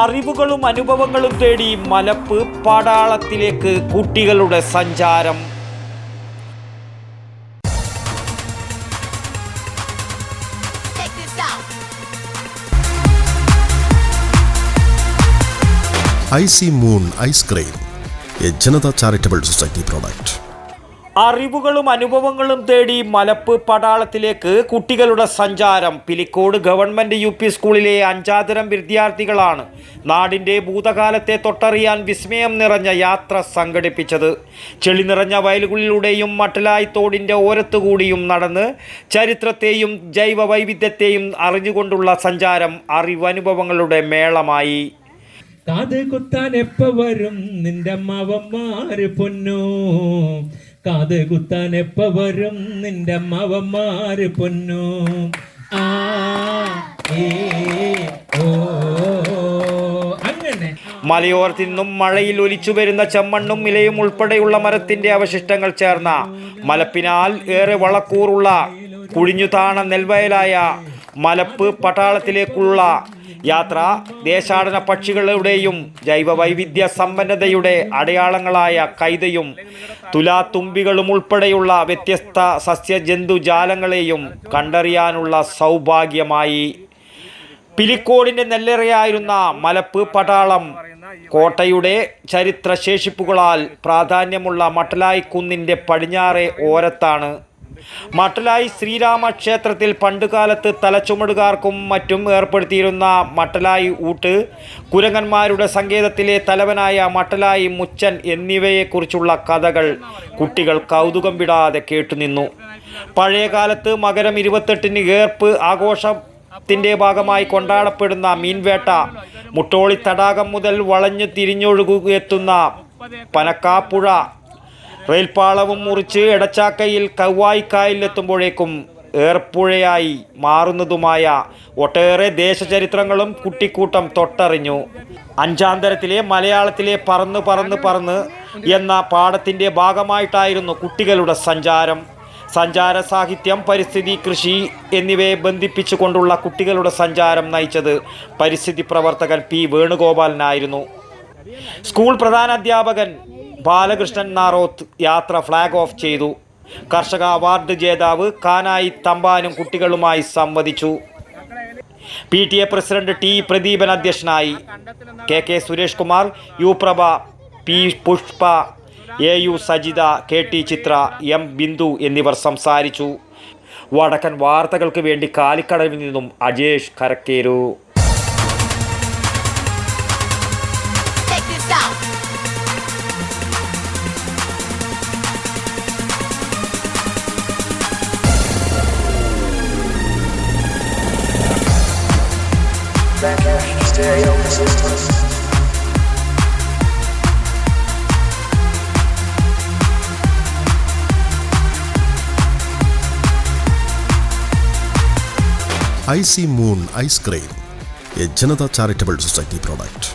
അറിവുകളും അനുഭവങ്ങളും തേടി മലപ്പ് പടാളത്തിലേക്ക് കുട്ടികളുടെ സഞ്ചാരം. I C IC Moon ice cream a Janata charitable society product. അറിവുകളും അനുഭവങ്ങളും തേടി മലപ്പ് പടാളത്തിലേക്ക് കുട്ടികളുടെ സഞ്ചാരം. പിലിക്കോട് ഗവൺമെന്റ് യു പി സ്കൂളിലെ അഞ്ചാതരം വിദ്യാർത്ഥികളാണ് നാടിന്റെ ഭൂതകാലത്തെ തൊട്ടറിയാൻ വിസ്മയം നിറഞ്ഞ യാത്ര സംഘടിപ്പിച്ചത്. ചെളി നിറഞ്ഞ വയലുകളിലൂടെയും മട്ടലായി തോടിന്റെ ഓരത്തുകൂടിയും നടന്ന് ചരിത്രത്തെയും ജൈവ വൈവിധ്യത്തെയും അറിഞ്ഞുകൊണ്ടുള്ള സഞ്ചാരം അറിവനുഭവങ്ങളുടെ മേളമായി. കാത് കുത്താൻ എപ്പ വരും നിന്റെ മാവന്മാര് പൊന്നു? കാത് കുത്താൻ എപ്പ വരും? നിന്റെ മവന്മാര് പൊന്നു. ആ മലയോരത്തു നിന്നും മഴയിൽ ഒലിച്ചു വരുന്ന ചെമ്മണ്ണും ഇലയും ഉൾപ്പെടെയുള്ള മരത്തിന്റെ അവശിഷ്ടങ്ങൾ ചേർന്ന മലപ്പിനാൽ ഏറെ വളക്കൂറുള്ള കുഴിഞ്ഞുതാണ നെൽവയലായ മലപ്പ് പട്ടാളത്തിലേക്കുള്ള യാത്ര ദേശാടന പക്ഷികളുടെയും ജൈവ വൈവിധ്യ സമ്പന്നതയുടെ അടയാളങ്ങളായ കൈതയും തുലാത്തുമ്പികളും ഉൾപ്പെടെയുള്ള വ്യത്യസ്ത സസ്യജന്തുജാലങ്ങളെയും കണ്ടറിയാനുള്ള സൗഭാഗ്യമായി. പിലിക്കോടിന്റെ നെല്ലറയായിരുന്ന മലപ്പ് പട്ടാളം കോട്ടയുടെ ചരിത്ര ശേഷിപ്പുകളാൽ പ്രാധാന്യമുള്ള മട്ടലായി പടിഞ്ഞാറെ പടിഞ്ഞാറേ ഓരത്താണ്. മട്ടലായി ശ്രീരാമ ക്ഷേത്രത്തിൽ പണ്ടുകാലത്ത് തലച്ചുമടുകാർക്കും മറ്റും ഏർപ്പെടുത്തിയിരുന്ന മട്ടലായി ഊട്ട് കുരങ്ങന്മാരുടെ സങ്കേതത്തിലെ തലവനായ മട്ടലായി മുച്ചൻ എന്നിവയെക്കുറിച്ചുള്ള കഥകൾ കുട്ടികൾ കൗതുകം വിടാതെ കേട്ടുനിന്നു. പഴയകാലത്ത് മകരം ഇരുപത്തെട്ടിന് ഏർപ്പ് ആഘോഷം ത്തിന്റെ ഭാഗമായി കൊണ്ടാടപ്പെടുന്ന മീൻവേട്ട മുട്ടോളി തടാകം മുതൽ വളഞ്ഞു തിരിഞ്ഞൊഴുകുകയെത്തുന്ന പനക്കാപ്പുഴ റെയിൽപാളവും മുറിച്ച് എടച്ചാക്കയിൽ കവ്വായിക്കായലിലെത്തുമ്പോഴേക്കും ഏർപ്പുഴയായി മാറുന്നതുമായ ഒട്ടേറെ ദേശചരിത്രങ്ങളും കുട്ടിക്കൂട്ടം തൊട്ടറിഞ്ഞു. അഞ്ചാന്തരത്തിലെ മലയാളത്തിലെ പറന്ന് പറന്ന് പറന്ന് എന്ന പാഠത്തിന്റെ ഭാഗമായിട്ടായിരുന്നു കുട്ടികളുടെ സഞ്ചാരം. സഞ്ചാര സാഹിത്യം പരിസ്ഥിതി കൃഷി എന്നിവയെ ബന്ധിപ്പിച്ചുകൊണ്ടുള്ള കുട്ടികളുടെ സഞ്ചാരം നയിച്ചത് പരിസ്ഥിതി പ്രവർത്തകൻ പി വേണുഗോപാലനായിരുന്നു. സ്കൂൾ പ്രധാനാധ്യാപകൻ ബാലകൃഷ്ണൻ നാറോത്ത് യാത്ര ഫ്ലാഗ് ഓഫ് ചെയ്തു. കർഷക അവാർഡ് ജേതാവ് കാനായി തമ്പാനും കുട്ടികളുമായി സംവദിച്ചു. P T A president T Pradeepan അധ്യക്ഷനായി. K K Suresh Kumar U Prabha P Pushpa A U Sajitha K T Chitra M Bindu എന്നിവർ സംസാരിച്ചു. വടക്കൻ വാർത്തകൾക്ക് വേണ്ടി കാലിക്കടവിൽ നിന്നും Ajesh Karakkeru. IC Moon ice cream a Janata charitable society product